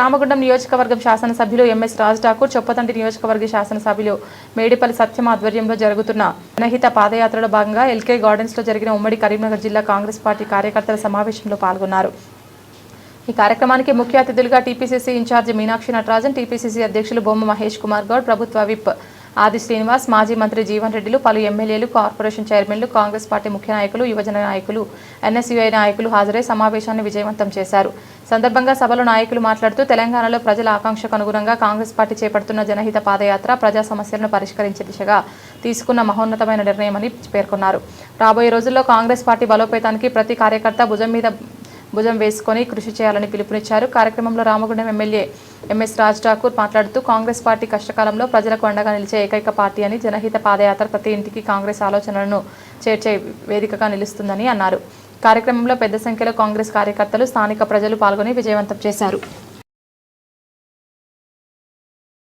రామగుండం నియోజకవర్గం శాసనసభ్యులు ఎంఎస్ రాజ్ ఠాకూర్ చొప్పతండి నియోజకవర్గ శాసనసభ్యులు మేడిపల్లి సత్యం ఆధ్వర్యంలో జరుగుతున్న జనహిత పాదయాత్రలో భాగంగా ఎల్కే గార్డెన్స్లో జరిగిన ఉమ్మడి కరీంనగర్ జిల్లా కాంగ్రెస్ పార్టీ కార్యకర్తల సమావేశంలో పాల్గొన్నారు. ఈ కార్యక్రమానికి ముఖ్య అతిథులుగా TPCC incharge Meenakshi Natarajan TPCC అధ్యక్షులు బొమ్మ మహేష్ కుమార్ గౌడ్ ప్రభుత్వ విప్ ఆది శ్రీనివాస్ మాజీ మంత్రి జీవన్ రెడ్డిలు పలు ఎమ్మెల్యేలు కార్పొరేషన్ చైర్మన్లు కాంగ్రెస్ పార్టీ ముఖ్య నాయకులు యువజన నాయకులు ఎన్ఎస్యుఐ నాయకులు హాజరై సమావేశాన్ని విజయవంతం చేశారు. సందర్భంగా సభలో నాయకులు మాట్లాడుతూ తెలంగాణలో ప్రజల ఆకాంక్షకు అనుగుణంగా కాంగ్రెస్ పార్టీ చేపడుతున్న జనహిత పాదయాత్ర ప్రజా సమస్యలను పరిష్కరించే దిశగా తీసుకున్న మహోన్నతమైన నిర్ణయమని పేర్కొన్నారు. రాబోయే రోజుల్లో కాంగ్రెస్ పార్టీ బలోపేతానికి ప్రతి కార్యకర్త భుజం మీద భుజం వేసుకొని కృషి చేయాలని పిలుపునిచ్చారు. కార్యక్రమంలో రామగుండం ఎమ్మెల్యే ఎంఎస్ రాజ్ ఠాకూర్ మాట్లాడుతూ కాంగ్రెస్ పార్టీ కష్టకాలంలో ప్రజలకు అండగా నిలిచే ఏకైక పార్టీ అని జనహిత పాదయాత్ర ప్రతి ఇంటికి కాంగ్రెస్ ఆలోచనలను చేర్చే వేదికగా నిలుస్తుందని అన్నారు. కార్యక్రమంలో పెద్ద సంఖ్యలో కాంగ్రెస్ కార్యకర్తలు స్థానిక ప్రజలు పాల్గొని విజయవంతం చేశారు.